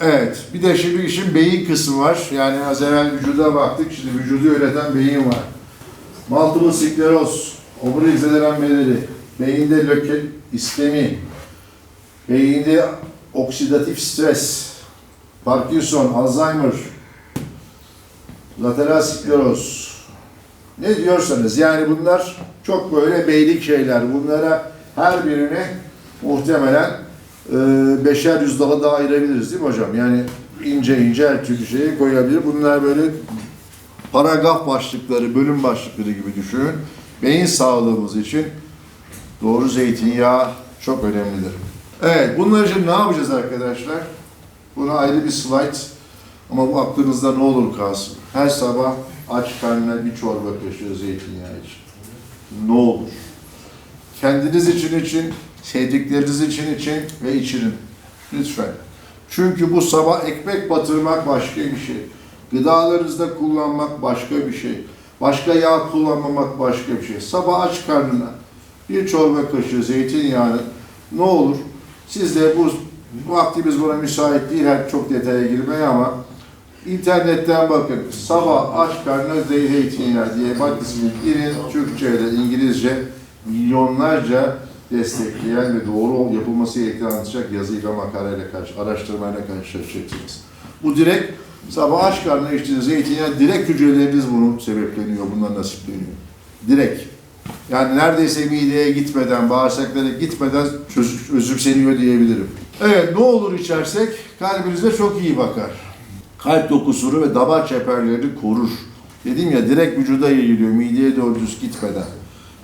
Evet, bir de şimdi işin beyin kısmı var. Yani az evvel vücuda baktık, şimdi vücudu yöneten beyin var. Multiple skleroz, omurilik zedelenmeleri, beyinde löke, iskemi, beyinde oksidatif stres, Parkinson, Alzheimer, lateral skleroz. Ne diyorsanız yani bunlar çok böyle beylik şeyler. Bunlara her birine muhtemelen beşer yüz dala da ayırabiliriz değil mi hocam? Yani ince ince her türlü şeyi koyabilir. Bunlar böyle paragraf başlıkları, bölüm başlıkları gibi düşünün. Beyin sağlığımız için doğru zeytinyağı çok önemlidir. Evet, bunlar için ne yapacağız arkadaşlar? Buna ayrı bir slide ama bu aklınızda ne olur kalsın. Her sabah aç karnına bir çorba kaşığı zeytinyağı için. Ne olur. Kendiniz için için, sevdikleriniz için için ve içinin. Lütfen. Çünkü bu sabah ekmek batırmak başka bir şey. Gıdalarınızda kullanmak başka bir şey. Başka yağ kullanmamak başka bir şey. Sabah aç karnına bir çorba kaşığı zeytinyağını ne olur siz de bu vaktimiz buna müsait değil her çok detaya girmeye ama internetten bakın sabah aç karnına zeytinyağı diye maddesini girin Türkçe ile İngilizce milyonlarca destekleyen ve doğru yapılması gerektiğini anlatacak yazıyla makaleyle karşı, araştırmayla karşılaşacaksınız. Bu direkt sabah aç karnına içtiğiniz zeytinyağı direkt hücreleriniz bunun sebepleniyor, bundan nasipleniyor. Direkt. Yani neredeyse mideye gitmeden, bağırsaklara gitmeden çöz- özümseniyor diyebilirim. Evet, ne olur içersek kalbinize çok iyi bakar. Kalp dokusunu ve damar çeperlerini korur. Dedim ya direkt vücuda yayılıyor, mideye doğru düz gitmeden.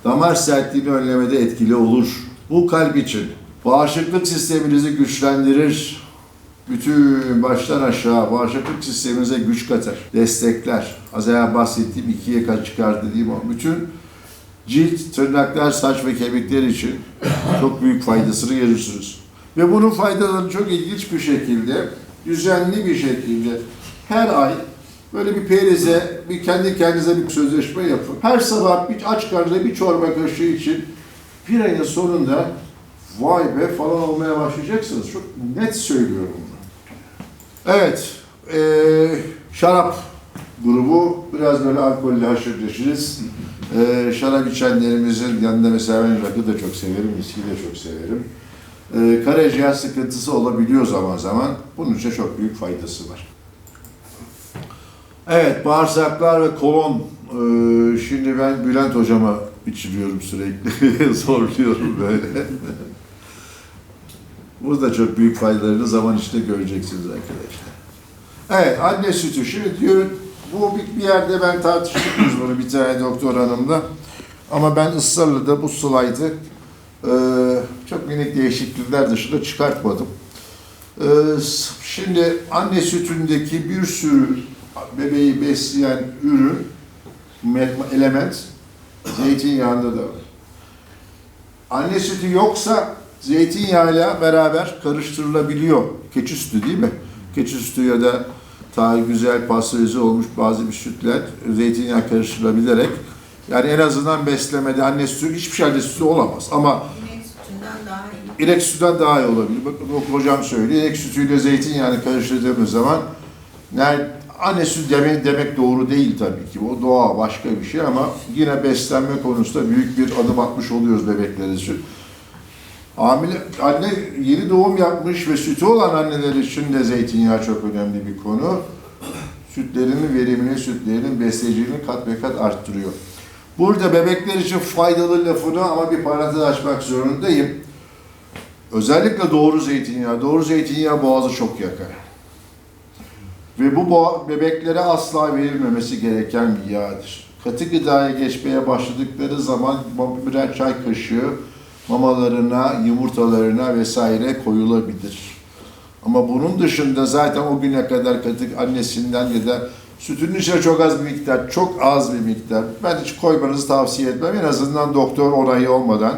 Damar sertliğini önlemede etkili olur. Bu kalp için. Bağışıklık sisteminizi güçlendirir. Bütün baştan aşağı bağışıklık sisteminize güç katar, destekler. Az evvel bahsettiğim ikiye kaç çıkar dediğim o. Bütün cilt, tırnaklar, saç ve kemikler için çok büyük faydasını görürsünüz. Ve bunun faydalarını çok ilginç bir şekilde, düzenli bir şekilde her ay böyle bir perize, bir kendi kendinize bir sözleşme yapın. Her sabah bir aç karnına bir çorba kaşığı için bir ayın sonunda vay be falan olmaya başlayacaksınız. Çok net söylüyorum bunu. Evet, eee, şarap grubu biraz böyle alkolle haşır neşiriz. Eee şarap içenlerimizin yanında mesela ben rakı da çok severim, viski de çok severim. Eee karaciğer sıkıntısı olabiliyor zaman zaman. Bunun için çok büyük faydası var. Evet, bağırsaklar ve kolon. Eee, şimdi ben Bülent hocama içiriyorum sürekli, zorluyorum böyle. Burada çok büyük faydalarını zaman içinde göreceksiniz arkadaşlar. Evet, anne sütü. Şimdi diyor, bu bir, yerde ben tartıştık biz bunu bir tane doktor hanımla. Ama ben ısrarla da bu slaytı e, çok minik değişiklikler dışında çıkartmadım. E, şimdi anne sütündeki bir sürü bebeği besleyen ürün, me- element zeytinyağında da var. Anne sütü yoksa zeytinyağıyla beraber karıştırılabiliyor. Keçi sütü değil mi? Keçi sütü ya da daha güzel pastörize olmuş bazı bir sütler zeytinyağı karıştırılabilerek yani en azından beslemede anne sütü hiçbir şey anne sütü olamaz ama İnek sütünden daha iyi. İnek sütünden daha iyi olabilir. Bakın o hocam söylüyor. İnek sütüyle zeytinyağını karıştırdığımız zaman yani anne demek, demek doğru değil tabii ki. O doğa başka bir şey ama yine beslenme konusunda büyük bir adım atmış oluyoruz bebekler için. Hamile, anne yeni doğum yapmış ve sütü olan anneler için de zeytinyağı çok önemli bir konu. Sütlerinin verimini, sütlerinin besleyiciliğini kat ve kat arttırıyor. Burada bebekler için faydalı lafını ama bir parantez açmak zorundayım. Özellikle doğru zeytinyağı. Doğru zeytinyağı boğazı çok yakar. Ve bu bebeklere asla verilmemesi gereken bir yağdır. Katı gıdaya geçmeye başladıkları zaman birer çay kaşığı mamalarına, yumurtalarına vesaire koyulabilir. Ama bunun dışında zaten o güne kadar katı annesinden ya da sütünün içine çok az bir miktar, çok az bir miktar. Ben hiç koymanızı tavsiye etmem. En azından doktor onayı olmadan.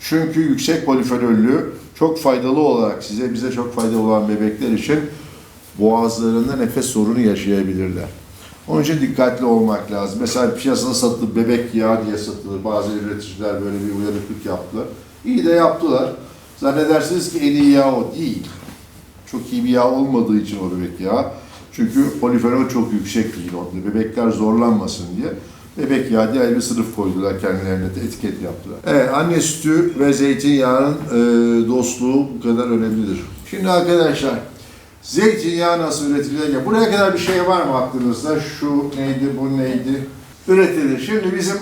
Çünkü yüksek polifenollü çok faydalı olarak size, bize çok faydalı olan bebekler için boğazlarında nefes sorunu yaşayabilirler. Onun için dikkatli olmak lazım. Mesela piyasada satılır, bebek yağı diye satılır. Bazı üreticiler böyle bir uyanıklık yaptılar. İyi de yaptılar. Zannedersiniz ki en iyi yağ o değil. Çok iyi bir yağ olmadığı için o bebek yağı. Çünkü polifenol çok yüksek değil onda. Bebekler zorlanmasın diye. Bebek yağı diye bir sınıf koydular kendilerine de etiket yaptılar. Evet anne sütü ve zeytinyağının e, dostluğu bu kadar önemlidir. Şimdi arkadaşlar zeytinyağı nasıl üretilir? Buraya kadar bir şey var mı aklınızda? Şu neydi bu neydi? Üretilir. Şimdi bizim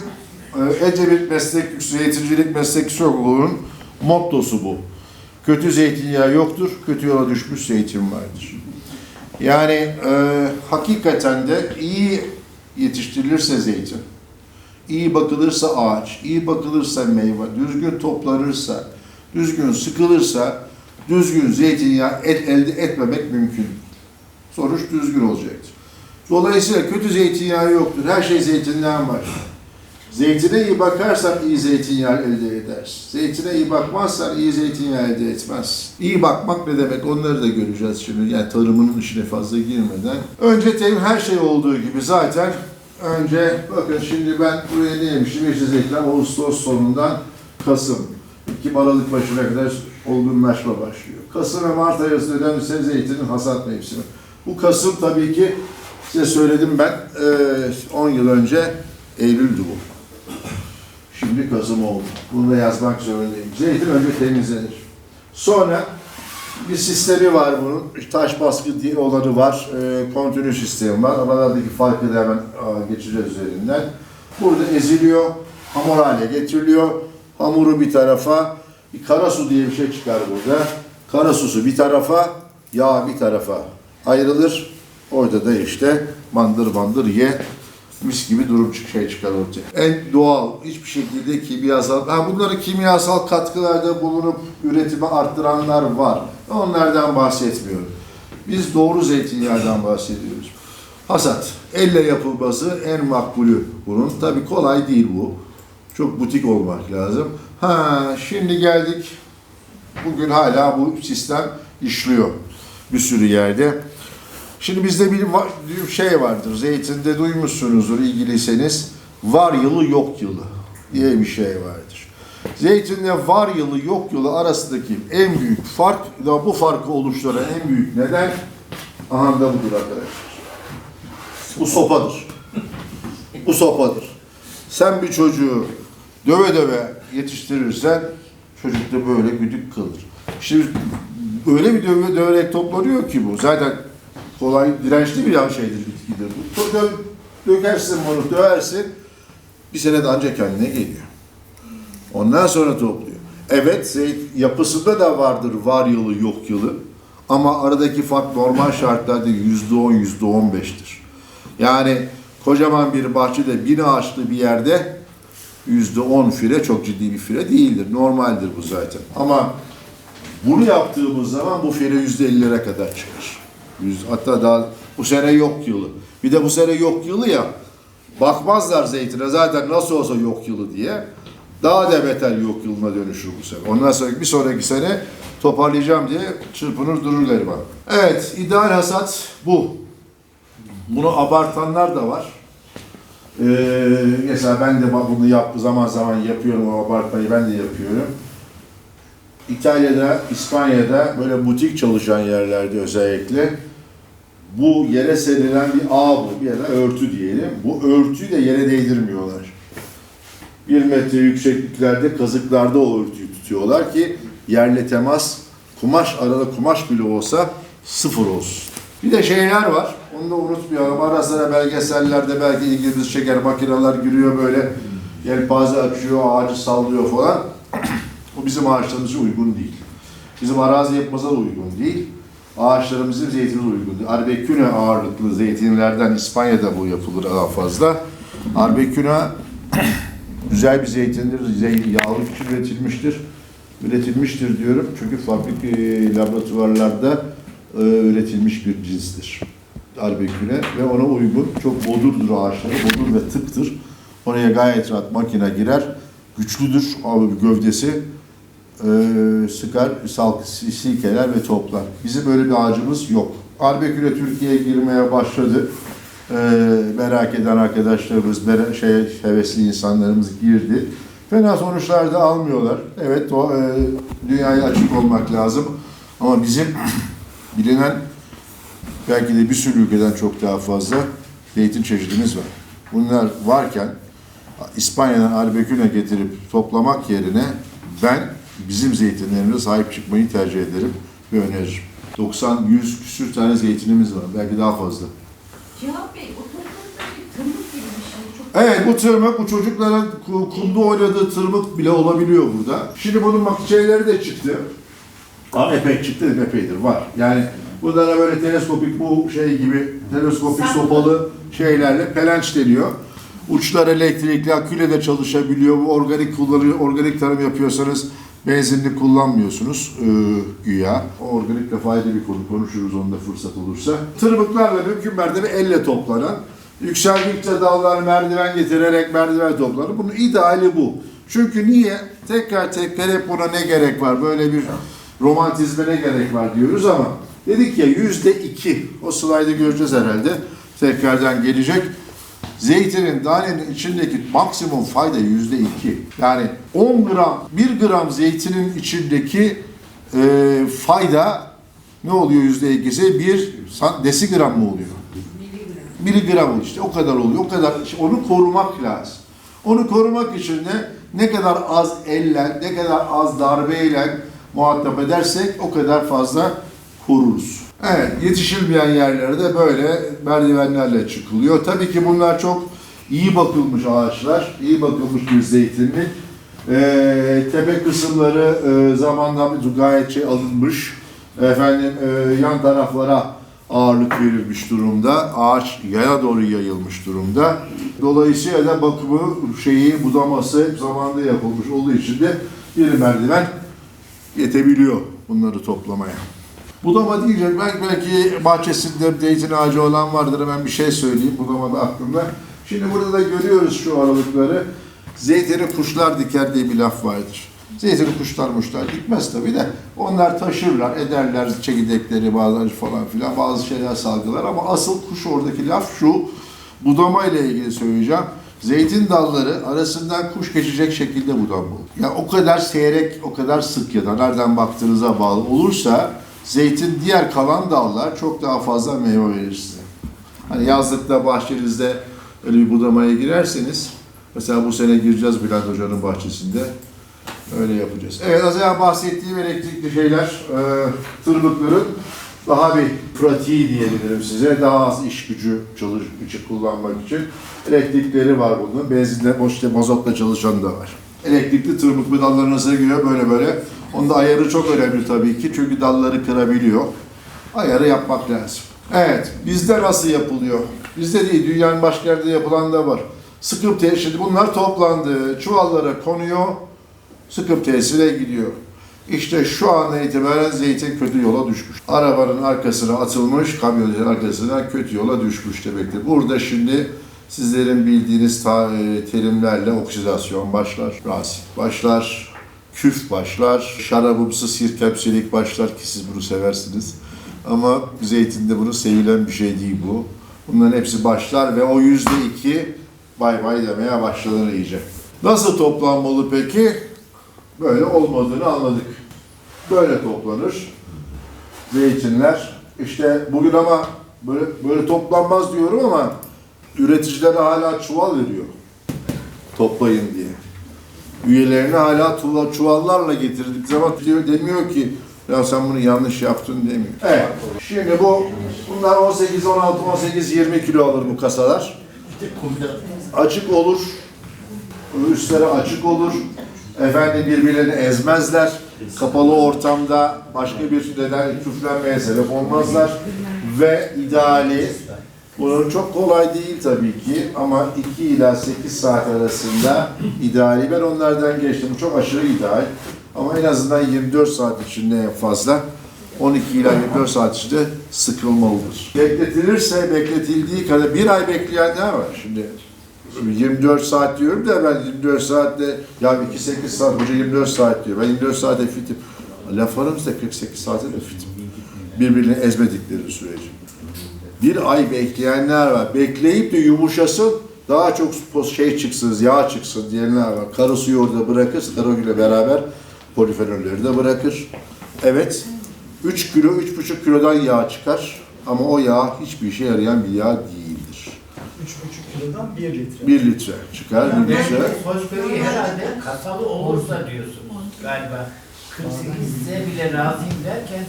e, Ecevit Meslek Zeytincilik Meslek Yüksekokulu'nun mottosu bu. Kötü zeytinyağı yoktur, kötü yola düşmüş zeytin vardır. Yani e, hakikaten de iyi yetiştirilirse zeytin, iyi bakılırsa ağaç, iyi bakılırsa meyve, düzgün toplanırsa, düzgün sıkılırsa, düzgün zeytinyağı et, elde etmemek mümkün. Sonuç düzgün olacaktır. Dolayısıyla kötü zeytinyağı yoktur. Her şey zeytinden var. Zeytine iyi bakarsan iyi zeytinyağı elde edersin. Zeytine iyi bakmazsan iyi zeytinyağı elde etmez. İyi bakmak ne demek onları da göreceğiz şimdi. Yani tarımının içine fazla girmeden. Önce temin her şey olduğu gibi zaten önce bakın şimdi ben buraya ne yemişim? Yeşil zeytinler Ağustos sonundan Kasım. 2 Aralık başına kadar olgunlaşma başlıyor. Kasım ve Mart ayı arasında dönüşse zeytinin hasat mevsimi. Bu Kasım tabii ki size söyledim ben eee, 10 yıl önce Eylül'dü bu. Şimdi Kasım oldu. Bunu da yazmak zorundayım. Zeytin önce temizlenir. Sonra bir sistemi var bunun. Taş baskı diye olanı var. E, kontinu sistemi var. Aralardaki farkı da hemen geçeceğiz üzerinden. Burada eziliyor. Hamur hale getiriliyor. Hamuru bir tarafa, bir kara su diye bir şey çıkar burada. Kara susu bir tarafa, yağ bir tarafa ayrılır. Orada da işte bandır bandır ye mis gibi durum şey çıkar ortaya. En doğal, hiçbir şekilde kimyasal, ha bunları kimyasal katkılarda bulunup üretimi arttıranlar var. Onlardan bahsetmiyorum. Biz doğru zeytinyağından bahsediyoruz. Hasat, elle yapılması en makbulü bunun. Tabi kolay değil bu. Çok butik olmak lazım. Ha şimdi geldik. Bugün hala bu sistem işliyor bir sürü yerde. Şimdi bizde bir şey vardır. Zeytinde duymuşsunuzdur ilgiliyseniz. Var yılı yok yılı diye bir şey vardır. Zeytinde var yılı yok yılı arasındaki en büyük fark da bu farkı oluşturan en büyük neden aha da budur arkadaşlar. Bu sopadır. Bu sopadır. Sen bir çocuğu döve döve yetiştirirsen çocuk da böyle güdük kalır. Şimdi öyle bir döve döverek toplanıyor ki bu. Zaten kolay dirençli bir şeydir bitkidir. Bu dö dökersin bunu döversin bir sene de ancak kendine geliyor. Ondan sonra topluyor. Evet zeyt yapısında da vardır var yılı yok yılı. Ama aradaki fark normal şartlarda yüzde on, yüzde on beştir. Yani kocaman bir bahçede bin ağaçlı bir yerde yüzde on fire çok ciddi bir fire değildir. Normaldir bu zaten. Ama bunu yaptığımız zaman bu fire yüzde ellilere kadar çıkar. Hatta daha bu sene yok yılı. Bir de bu sene yok yılı ya. Bakmazlar zeytine zaten nasıl olsa yok yılı diye. Daha da beter yok yılına dönüşür bu sene. Ondan sonra bir sonraki sene toparlayacağım diye çırpınır durur gariban. Evet, ideal hasat bu. Bunu abartanlar da var. Ee, mesela ben de bunu yap, zaman zaman yapıyorum o abartmayı ben de yapıyorum. İtalya'da, İspanya'da böyle butik çalışan yerlerde özellikle bu yere serilen bir ağ bu, bir yere örtü diyelim. Bu örtüyü de yere değdirmiyorlar. Bir metre yüksekliklerde kazıklarda o örtüyü tutuyorlar ki yerle temas, kumaş arada kumaş bile olsa sıfır olsun. Bir de şeyler var, onu da unutmayalım. Ara sıra belgesellerde belki ilgimizi çeker, makineler giriyor böyle, yelpaze açıyor, ağacı sallıyor falan. Bu bizim ağaçlarımıza uygun değil. Bizim arazi yapımıza da uygun değil. Ağaçlarımızın zeytine uygun değil. Arbeküne ağırlıklı zeytinlerden İspanya'da bu yapılır daha fazla. Arbeküne güzel bir zeytindir. Zey- Yağlık için üretilmiştir. Üretilmiştir diyorum çünkü fabrik e, laboratuvarlarda e, üretilmiş bir cinstir. Arbeküne ve ona uygun. Çok bodurdur ağaçları. Bodur ve tıktır. Oraya gayet rahat makine girer. Güçlüdür abi gövdesi. Ee, sıkar, salk, silkeler ve toplar. Bizim böyle bir ağacımız yok. Arbeküle Türkiye'ye girmeye başladı. Ee, merak eden arkadaşlarımız, mere- şey, hevesli insanlarımız girdi. Fena sonuçlar da almıyorlar. Evet, o, e, dünyaya açık olmak lazım. Ama bizim bilinen belki de bir sürü ülkeden çok daha fazla zeytin çeşidimiz var. Bunlar varken İspanya'dan albeküne getirip toplamak yerine ben bizim zeytinlerimize sahip çıkmayı tercih ederim ve öneririm. 90-100 küsür tane zeytinimiz var. Belki daha fazla. Cihat Bey, o bir tırmık gibi bir şey. Çok Evet bu tırmık, bu çocukların ku- kumda oynadığı tırmık bile olabiliyor burada. Şimdi bunun şeyleri de çıktı. Aa, epey çıktı, epeydir var. Yani bunlara böyle teleskopik bu şey gibi teleskopik sopalı şeylerle pelenç deniyor. Uçlar elektrikli, aküyle de çalışabiliyor. Bu organik kullanıyor, organik tarım yapıyorsanız benzinli kullanmıyorsunuz e, güya. Organik de faydalı bir konu. Konuşuruz onda fırsat olursa. Tırmıklarla mümkün mertebe elle toplanan, yükseldikçe dallar merdiven getirerek merdiven toplanır. Bunun ideali bu. Çünkü niye? Tekrar tekrar hep buna ne gerek var? Böyle bir romantizme ne gerek var diyoruz ama dedik ya yüzde iki. O slaydı göreceğiz herhalde. Tekrardan gelecek. Zeytinin danenin içindeki maksimum fayda yüzde iki. Yani 10 gram, 1 gram zeytinin içindeki e, fayda ne oluyor yüzde ikisi? Bir desigram mı oluyor? Miligram işte o kadar oluyor. O kadar işte onu korumak lazım. Onu korumak için de ne kadar az elle, ne kadar az darbeyle muhatap edersek o kadar fazla koruruz. Evet, yetişilmeyen yerlerde böyle merdivenlerle çıkılıyor. Tabii ki bunlar çok iyi bakılmış ağaçlar, iyi bakılmış bir zeytinlik. Ee, tepe kısımları e, zamanla gayet şey alınmış. Efendim e, yan taraflara ağırlık verilmiş durumda. Ağaç yaya doğru yayılmış durumda. Dolayısıyla da bakımı, şeyi, budaması zamanında yapılmış olduğu için de bir merdiven yetebiliyor bunları toplamaya. Budama deyince belki, belki bahçesinde zeytin ağacı olan vardır hemen bir şey söyleyeyim budama da aklımda. Şimdi burada da görüyoruz şu aralıkları. Zeytini kuşlar diker diye bir laf vardır. Zeytini kuşlar muşlar dikmez tabii de onlar taşırlar, ederler çekirdekleri bazıları falan filan bazı şeyler salgılar ama asıl kuş oradaki laf şu budama ile ilgili söyleyeceğim. Zeytin dalları arasından kuş geçecek şekilde budama olur. Yani o kadar seyrek, o kadar sık ya da nereden baktığınıza bağlı olursa zeytin diğer kalan dallar çok daha fazla meyve verir size. Hani yazlıkta bahçenizde öyle bir budamaya girerseniz mesela bu sene gireceğiz Bülent Hoca'nın bahçesinde. Öyle yapacağız. Evet az önce bahsettiğim elektrikli şeyler, e, tırmıkların daha bir pratiği diyebilirim size. Daha az iş gücü çalış, için kullanmak için. Elektrikleri var bunun. Benzinle, işte mazotla çalışan da var. Elektrikli tırmık bu dalların arasına giriyor böyle böyle. Onun da ayarı çok önemli tabii ki. Çünkü dalları kırabiliyor. Ayarı yapmak lazım. Evet, bizde nasıl yapılıyor? Bizde değil, dünyanın başka yerde yapılan da var. Sıkıp şimdi bunlar toplandı, çuvallara konuyor, sıkıp tesire gidiyor. İşte şu andan itibaren zeytin kötü yola düşmüş. Arabanın arkasına atılmış, kamyonetin arkasına kötü yola düşmüş demektir. Burada şimdi sizlerin bildiğiniz e, terimlerle oksidasyon başlar, rasit başlar, küf başlar, şarabımsı sirkepsilik başlar ki siz bunu seversiniz. Ama zeytinde bunu sevilen bir şey değil bu. Bunların hepsi başlar ve o yüzde iki bay bay demeye başlanır iyice. Nasıl toplanmalı peki? Böyle olmadığını anladık. Böyle toplanır. Zeytinler. İşte bugün ama böyle böyle toplanmaz diyorum ama üreticilere hala çuval veriyor. Toplayın diye. Üyelerine hala tuval- çuvallarla getirdik zaman diyor, demiyor ki ya sen bunu yanlış yaptın demiyor. Evet. Şimdi bu bunlar 18, 16, 18, 20 kilo alır bu kasalar. Açık olur. Üstleri açık olur. Efendim birbirlerini ezmezler. Kapalı ortamda başka bir neden küflenmeye sebep olmazlar. Ve ideali bunun çok kolay değil tabii ki ama 2 ila 8 saat arasında ideali ben onlardan geçtim. Bu çok aşırı ideal. Ama en azından 24 saat içinde en fazla 12 ila 24 saat içinde sıkılmalıdır. Bekletilirse bekletildiği kadar bir ay bekleyenler var. Şimdi 24 saat diyorum da ben 24 saatte ya 2-8 saat hoca 24 saat diyor. Ben 24 saate fitim. Laf aramızda 48 saate de fitim. Birbirini ezmedikleri sürece. Bir ay bekleyenler var. Bekleyip de yumuşasın daha çok şey çıksın, yağ çıksın diyenler var. Karı suyu orada bırakır, ile beraber polifenolleri de bırakır. Evet, 3 kilo, 3,5 kilodan yağ çıkar. Ama o yağ hiçbir işe yarayan bir yağ değildir. 3,5 kilodan 1 litre. 1 litre çıkar, 1 litre. Fosförü herhalde kasalı olursa diyorsunuz galiba. 48 ise bile razıyım derken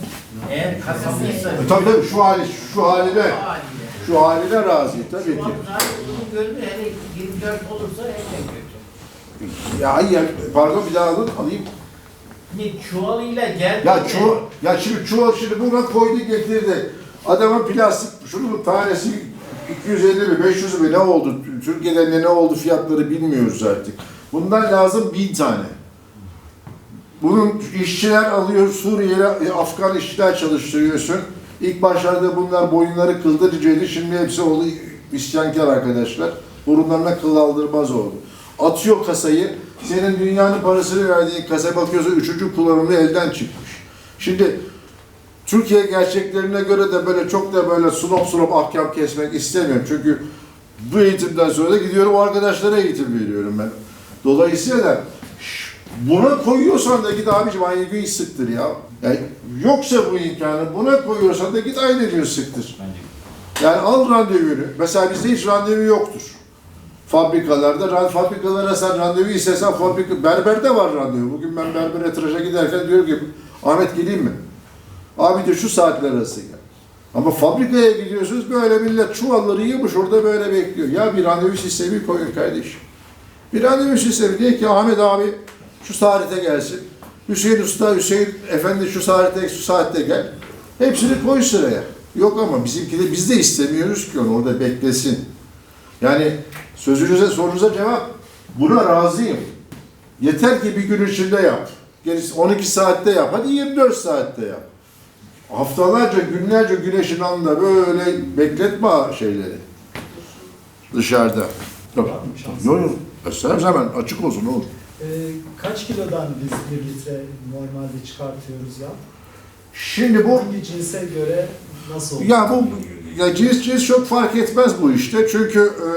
eğer kasalıysa E, tabii tabii şu hali, şu haline, o haliyle. şu haline razı tabii ki. Şu uzun görünüyor. Hele 24 olursa en de kötü. Ya hayır, pardon bir daha alın, alayım. Ne çuvalıyla geldi. Ya çuval, ya şimdi çuval şimdi buna koydu getirdi. Adamın plastik, şunun tanesi 250 mi 500 mi ne oldu? Türkiye'de ne oldu fiyatları bilmiyoruz artık. Bundan lazım bin tane. Bunun işçiler alıyor Suriye'de e, Afgan işçiler çalıştırıyorsun. İlk başlarda bunlar boyunları kıldırıcıydı. Şimdi hepsi oldu isyankar arkadaşlar. Burunlarına kıl aldırmaz oldu. Atıyor kasayı. Senin dünyanın parasını verdiğin kasa bakıyorsun üçüncü kullanımı elden çıkmış. Şimdi Türkiye gerçeklerine göre de böyle çok da böyle sunop sunop ahkam kesmek istemiyorum. Çünkü bu eğitimden sonra da gidiyorum o arkadaşlara eğitim veriyorum ben. Dolayısıyla buna koyuyorsan da git abicim aynı gün sıktır ya. Yani yoksa bu imkanı buna koyuyorsan da git aynı gün sıktır. Yani al randevunu. Mesela bizde hiç randevu yoktur. Fabrikalarda, fabrikalara sen randevu istesen fabrika, berberde var randevu. Bugün ben berbere tıraşa giderken diyorum ki Ahmet geleyim mi? Abi de şu saatler arası gel. Ama fabrikaya gidiyorsunuz böyle millet çuvalları yığmış orada böyle bekliyor. Ya bir randevu sistemi koyun kardeşim. Bir randevu sistemi diye ki Ahmet abi şu saate gelsin. Hüseyin Usta, Hüseyin Efendi şu saatte, şu saatte gel. Hepsini koy sıraya. Yok ama bizimki de biz de istemiyoruz ki onu orada beklesin. Yani sözünüze sorunuza cevap buna razıyım. Yeter ki bir gün içinde yap. Gerisi 12 saatte yap. Hadi 24 saatte yap. Haftalarca, günlerce güneşin altında böyle bekletme şeyleri. Dışarıda. Yok. Yok hemen açık olsun olur. Ee, kaç kilodan biz 1 litre normalde çıkartıyoruz ya? Şimdi bu Hangi cinse göre nasıl olur? Ya bu ya cins cins çok fark etmez bu işte. Çünkü e,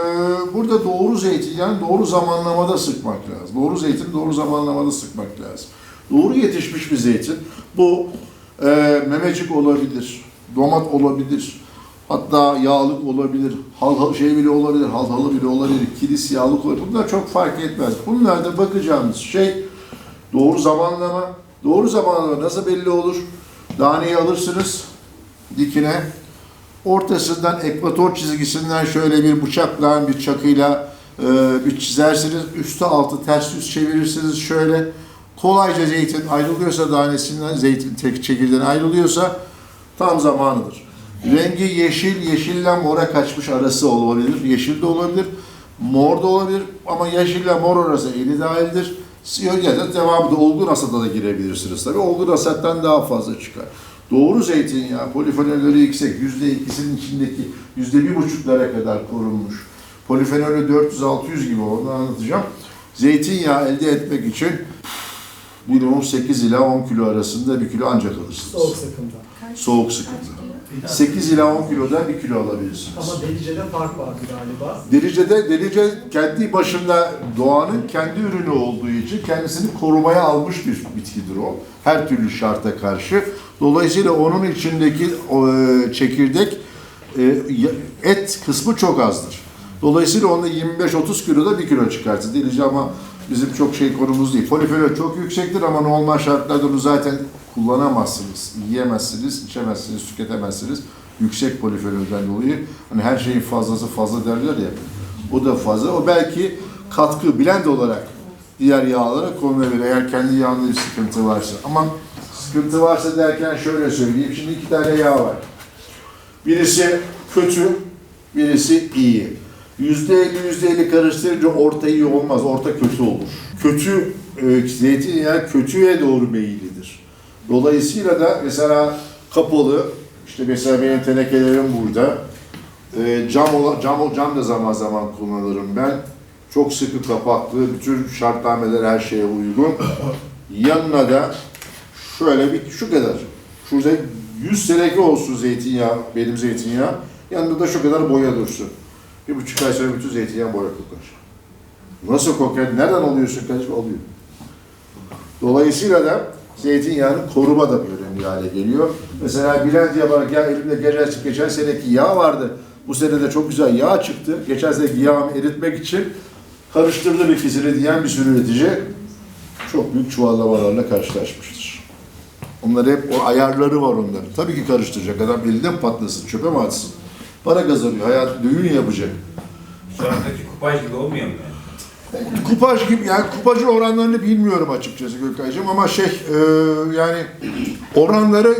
burada doğru zeytinyağı doğru zamanlamada sıkmak lazım. Doğru zeytin doğru zamanlamada sıkmak lazım. Doğru yetişmiş bir zeytin. Bu e, memecik olabilir, domat olabilir. Hatta yağlık olabilir, hal şey bile olabilir, halhalı bile olabilir, kilis yağlık olabilir. Bunlar çok fark etmez. Bunlarda bakacağımız şey doğru zamanlama. Doğru zamanlama nasıl belli olur? Daneyi alırsınız dikine. Ortasından ekvator çizgisinden şöyle bir bıçakla, bir çakıyla e, bir çizersiniz. Üstü altı ters yüz çevirirsiniz şöyle. Kolayca zeytin ayrılıyorsa danesinden, zeytin tek çekirdeğinden ayrılıyorsa tam zamanıdır. Rengi yeşil, yeşille mora kaçmış arası olabilir. Yeşil de olabilir, mor da olabilir ama yeşille mor arası eli dahildir. Ya da devamında olgun hasata da girebilirsiniz tabii. Olgun hasattan daha fazla çıkar. Doğru zeytinyağı, polifenolleri yüksek, yüzde ikisinin içindeki yüzde bir buçuklara kadar korunmuş. Polifenolü 400-600 gibi onu anlatacağım. Zeytinyağı elde etmek için minimum 8 ila 10 kilo arasında bir kilo ancak alırsınız. Soğuk sıkıntı. Soğuk sıkıntı. 8 ila 10 kiloda bir kilo alabilirsiniz. Ama delicede fark vardı galiba. Delice'de, Delice kendi başında doğanın kendi ürünü olduğu için kendisini korumaya almış bir bitkidir o. Her türlü şarta karşı. Dolayısıyla onun içindeki e, çekirdek e, et kısmı çok azdır. Dolayısıyla onda 25-30 kiloda 1 kilo çıkartır. Delice ama bizim çok şey konumuz değil. Polifenol çok yüksektir ama normal şartlarda onu zaten kullanamazsınız. Yiyemezsiniz, içemezsiniz, tüketemezsiniz. Yüksek polifenolden dolayı. Hani her şeyin fazlası fazla derler ya. O da fazla. O belki katkı, blend olarak diğer yağlara konulabilir. Eğer kendi yağında bir sıkıntı varsa. Ama sıkıntı varsa derken şöyle söyleyeyim. Şimdi iki tane yağ var. Birisi kötü, birisi iyi. Yüzde elli, yüzde elli karıştırınca orta iyi olmaz, orta kötü olur. Kötü, e, zeytinyağı kötüye doğru meyillidir. Dolayısıyla da mesela kapalı, işte mesela benim tenekelerim burada. E, cam, ola, cam, cam da zaman zaman kullanırım ben. Çok sıkı kapaklı, bütün şartnameler her şeye uygun. Yanına da şöyle bir şu kadar. Şurada 100 seneki olsun zeytinyağı, benim zeytinyağı. Yanında da şu kadar boya dursun. Bir buçuk ay sonra bütün zeytinyağı boya kokar. Nasıl kokar? Nereden alıyorsun kardeşim? Alıyor. Dolayısıyla da zeytinyağının koruma da önemli hale geliyor. Mesela Bülent yaparak ya elimde geçen, geçen seneki yağ vardı. Bu sene de çok güzel yağ çıktı. Geçen seneki yağımı eritmek için karıştırdım ikisini diyen bir sürü üretici çok büyük çuvallamalarla karşılaşmıştır. Onlar hep o ayarları var onların. Tabii ki karıştıracak. Adam elinde mi patlasın, çöpe mi atsın? Para kazanıyor, hayat düğün yapacak. Şu andaki kupaj gibi olmuyor mu yani? Kupaj gibi yani kupajın oranlarını bilmiyorum açıkçası Gökay'cığım ama şey e, yani oranları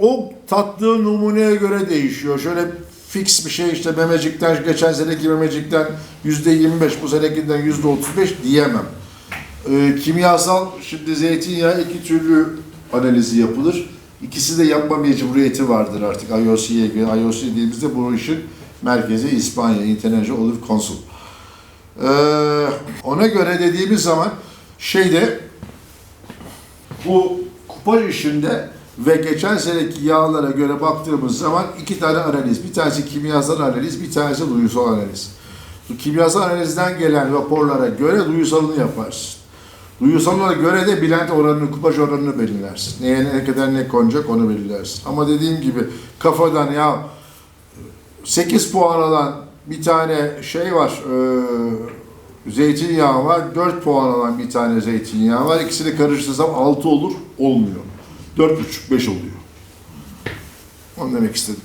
o tattığı numuneye göre değişiyor. Şöyle fix bir şey işte memecikten geçen seneki memecikten yüzde 25 bu senekinden yüzde 35 diyemem. E, kimyasal şimdi zeytinyağı iki türlü analizi yapılır. İkisi de yapma mecburiyeti vardır artık IOC'ye göre. IOC dediğimizde bu işin merkezi İspanya International Olive Council. Ee, ona göre dediğimiz zaman şeyde bu kupaj işinde ve geçen seneki yağlara göre baktığımız zaman iki tane analiz. Bir tanesi kimyasal analiz, bir tanesi duyusal analiz. Bu kimyasal analizden gelen raporlara göre duyusalını yaparsın. Duyusalına göre de bilent oranını, kupaj oranını belirlersin. Neye ne kadar ne konacak onu belirlersin. Ama dediğim gibi kafadan ya 8 puan alan bir tane şey var, e, zeytinyağı var, 4 puan alan bir tane zeytinyağı var. İkisini karıştırsam 6 olur, olmuyor. 4,5-5 oluyor. Onu demek istedim.